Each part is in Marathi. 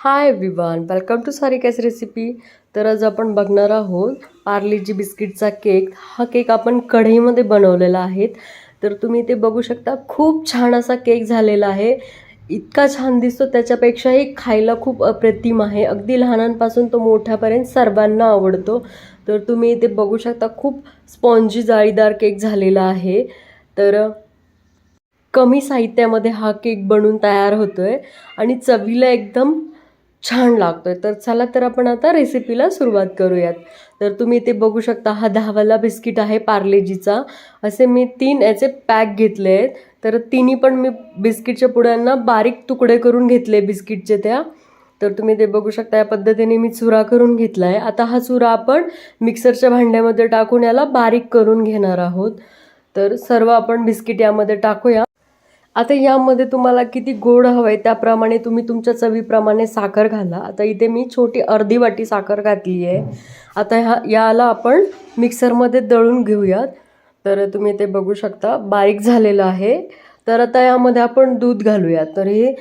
Hi Vivaan welcome to Sarika's recipe तर आज आपण बघणार आहोत पार्लेजी बिस्किटचा केक हा केक आपण कढईमध्ये बनवलेला आहे. तर तुम्ही ते बघू शकता खूप छान असा केक झालेला आहे. इतका छान दिसतो त्याच्यापेक्षाही खायला खूप अप्रतिम आहे. अगदी लहानांपासून तो मोठ्यापर्यंत सर्वांना आवडतो. तर तुम्ही इथे बघू शकता खूप स्पॉन्जी जाळीदार केक झालेला आहे. तर कमी साहित्यामध्ये हा केक बनून तयार होतो आहे आणि चवीला एकदम छान लागतो आहे तर चला तर आपण आता रेसिपीला सुरुवात करूयात. तर तुम्ही ते बघू शकता हा दहावाला बिस्किट आहे पार्लेजीचा. असे मी तीन याचे पॅक घेतले आहेत. तर तिन्ही पण मी बिस्किटच्या पुड्यांना बारीक तुकडे करून घेतले बिस्किटचे त्या. तर तुम्ही ते बघू शकता या पद्धतीने मी चुरा करून घेतला आहे. आता हा चुरा आपण मिक्सरच्या भांड्यामध्ये टाकून याला बारीक करून घेणार आहोत. तर सर्व आपण बिस्किट यामध्ये टाकूया. आता यामध्ये तुम्हाला किती गोड हवं आहे त्याप्रमाणे तुम्ही तुमच्या चवीप्रमाणे साखर घाला. आता इथे मी छोटी अर्धी वाटी साखर घातली आहे. आता ह्या याला आपण मिक्सरमध्ये दळून घेऊयात. तर तुम्ही ते बघू शकता बारीक झालेलं आहे. तर आता यामध्ये आपण दूध घालूयात. तर हे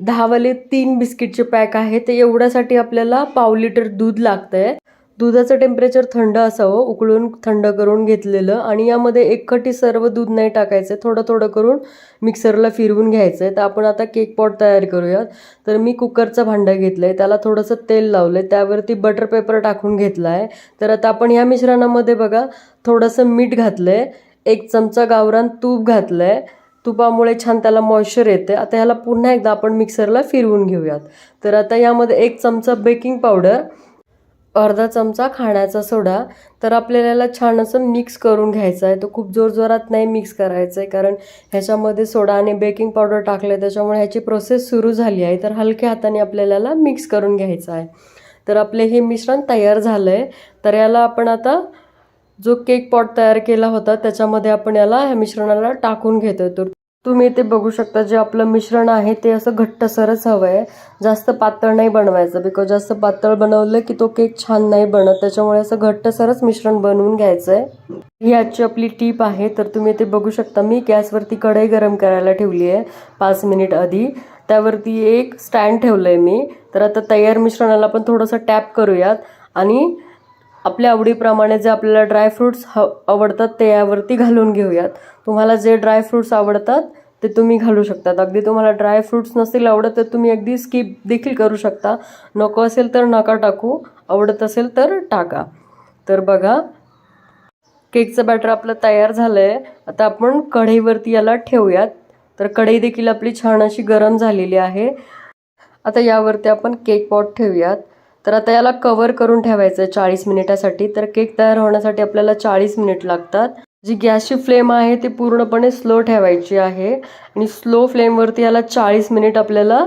दहावाले तीन बिस्किटचे पॅक आहे ते एवढ्यासाठी आपल्याला पाव लिटर दूध लागतं आहे दुधाचं टेम्परेचर थंड असावं उकळून थंड करून घेतलेलं आणि यामध्ये एकखटी सर्व दूध नाही टाकायचं थोडं थोडं करून मिक्सरला फिरवून घ्यायचं आहे. तर आपण आता केक पॉट तयार करूयात. तर मी कुकरचं भांडं घेतलं आहे त्याला थोडंसं तेल लावलं आहे त्यावरती बटर पेपर टाकून घेतला आहे तर आता आपण ह्या मिश्रणामध्ये बघा थोडंसं मीठ घातलं आहे एक चमचा गावरान तूप घातलं आहे तुपामुळे छान त्याला मॉइश्चर येते आता ह्याला पुन्हा एकदा आपण मिक्सरला फिरवून घेऊयात. तर आता यामध्ये एक चमचा बेकिंग पावडर अर्धा चमचा खाण्याचा सोडा तर आपल्याला याला छान असं मिक्स करून घ्यायचं आहे. तो खूप जोरजोरात नाही मिक्स करायचं आहे कारण ह्याच्यामध्ये सोडा आणि बेकिंग पावडर टाकलं आहे त्याच्यामुळे ह्याची प्रोसेस सुरू झाली आहे. तर हलक्या हाताने आपल्याला मिक्स करून घ्यायचं आहे. तर आपले हे मिश्रण तयार झालं आहे तर याला आपण आता जो केक पॉट तयार केला होता त्याच्यामध्ये आपण याला ह्या मिश्रणाला टाकून घेतो तर तुम्ही इथे बघू शकता जे आपलं मिश्रण आहे ते असं घट्टसरच हवं आहे जास्त पातळ नाही बनवायचं बिकॉज जास्त पातळ बनवलं की तो केक छान नाही बनत. त्याच्यामुळे असं घट्टसरच मिश्रण बनवून घ्यायचं आहे ही आजची आपली टीप आहे तर तुम्ही इथे बघू शकता. मी गॅसवरती कढई गरम करायला ठेवली आहे पाच मिनिट आधी. त्यावरती एक स्टँड ठेवलं आहे मी. तर आता तयार मिश्रणाला आपण थोडंसं टॅप करूयात. आणि आपल्या आवडीप्रमाणे जे आपल्याला ड्रायफ्रूट्स ह आवडतात ते यावरती घालून घेऊयात. तुम्हाला जे ड्रायफ्रूट्स आवडतात ते तुम्ही घालू शकतात. अगदी तुम्हाला ड्रायफ्रूट्स नसतील आवडत तर तुम्ही अगदी स्किप देखील करू शकता. नको असेल तर नका टाकू. आवडत असेल तर टाका. तर बघा केकचं बॅटर आपलं तयार झालं आहे आता आपण कढईवरती याला ठेवूयात. तर कढई देखील आपली छान अशी गरम झालेली आहे. आता यावरती आपण केक पॉट ठेवूयात. तर आता याला कवर करून ठेवायचं आहे चाळीस मिनिटासाठी. तर केक तयार होण्यासाठी आपल्याला चाळीस मिनिट लागतात. जी गॅसची फ्लेम आहे ती पूर्णपणे स्लो ठेवायची आहे. आणि स्लो फ्लेमवरती याला चाळीस मिनिट आपल्याला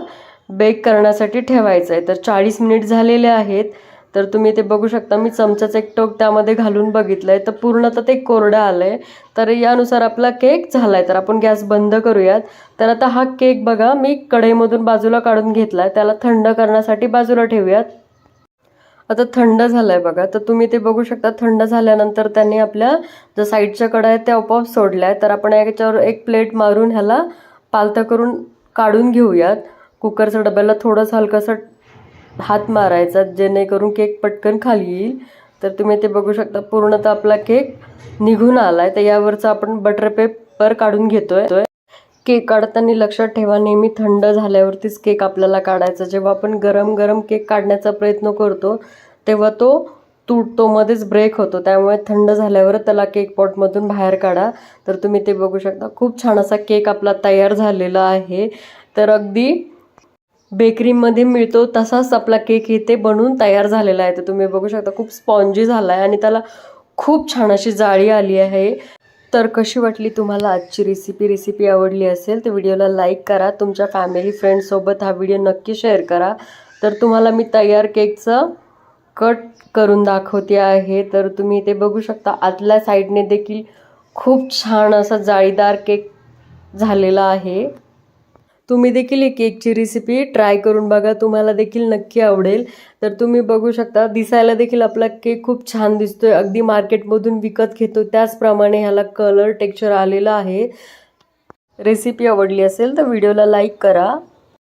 बेक करण्यासाठी ठेवायचं आहे तर चाळीस मिनिट झालेले आहेत. तर तुम्ही ते बघू शकता. मी चमचाचं एक टोक त्यामध्ये घालून बघितलं आहे तर पूर्ण तर ते कोरडं आलं आहे तर यानुसार आपला केक झाला आहे तर आपण गॅस बंद करूयात. तर आता हा केक बघा. मी कढईमधून बाजूला काढून घेतला आहे त्याला थंड करण्यासाठी बाजूला ठेवूयात. आता थंड झालंय बघा. तर तुम्ही ते बघू शकता थंड झाल्यानंतर त्यांनी आपल्या ज्या साईडच्या कडा आहेत त्या आपोआप सोडल्या आहेत तर आपण याच्यावर एक प्लेट मारून ह्याला पालथं करून काढून घेऊयात. कुकरच्या डब्याला थोडंसं हलकंसं हात मारायचा जेणेकरून केक पटकन खाली येईल. तर तुम्ही ते बघू शकता पूर्णतः आपला केक निघून आला आहे तर यावरचा आपण बटर पेपर काढून घेतोय. केक काढताना लक्षात ठेवा नेहमी थंड झाल्यावरतीच केक आपल्याला काढायचा. जेव्हा आपण गरम गरम केक काढण्याचा प्रयत्न करतो तेव्हा तो तुटतो मध्येच ब्रेक होतो. त्यामुळे थंड झाल्यावर त्याला केक पॉटमधून बाहेर काढा. तर तुम्ही ते बघू शकता. खूप छान असा केक आपला तयार झालेला आहे. तर अगदी बेकरीमध्ये मिळतो तसाच आपला केक इथे बनवून तयार झालेला आहे. तर तुम्ही बघू शकता खूप स्पॉन्जी झाला आहे आणि त्याला खूप छान अशी जाळी आली आहे. तर कशी वाटली तुम्हाला आजची रेसिपी रेसिपी आवडली असेल तर व्हिडिओला लाईक करा. तुमच्या फॅमिली फ्रेंड्ससोबत हा व्हिडिओ नक्की शेअर करा. तर तुम्हाला मी तयार केकचं कट करून दाखवते आहे. तर तुम्ही ते बघू शकता आतल्या साईडने देखील खूप छान असा जाळीदार केक झालेला आहे. तुम्ही देखील ही केकची रेसिपी ट्राय करून बघा. तुम्हाला देखील नक्की आवडेल. तर तुम्ही बघू शकता दिसायला देखील आपला केक खूप छान दिसतोय. अगदी मार्केटमधून विकत घेतो. त्याचप्रमाणे ह्याला कलर टेक्स्चर आलेलं आहे. रेसिपी आवडली असेल तर व्हिडिओला लाईक करा.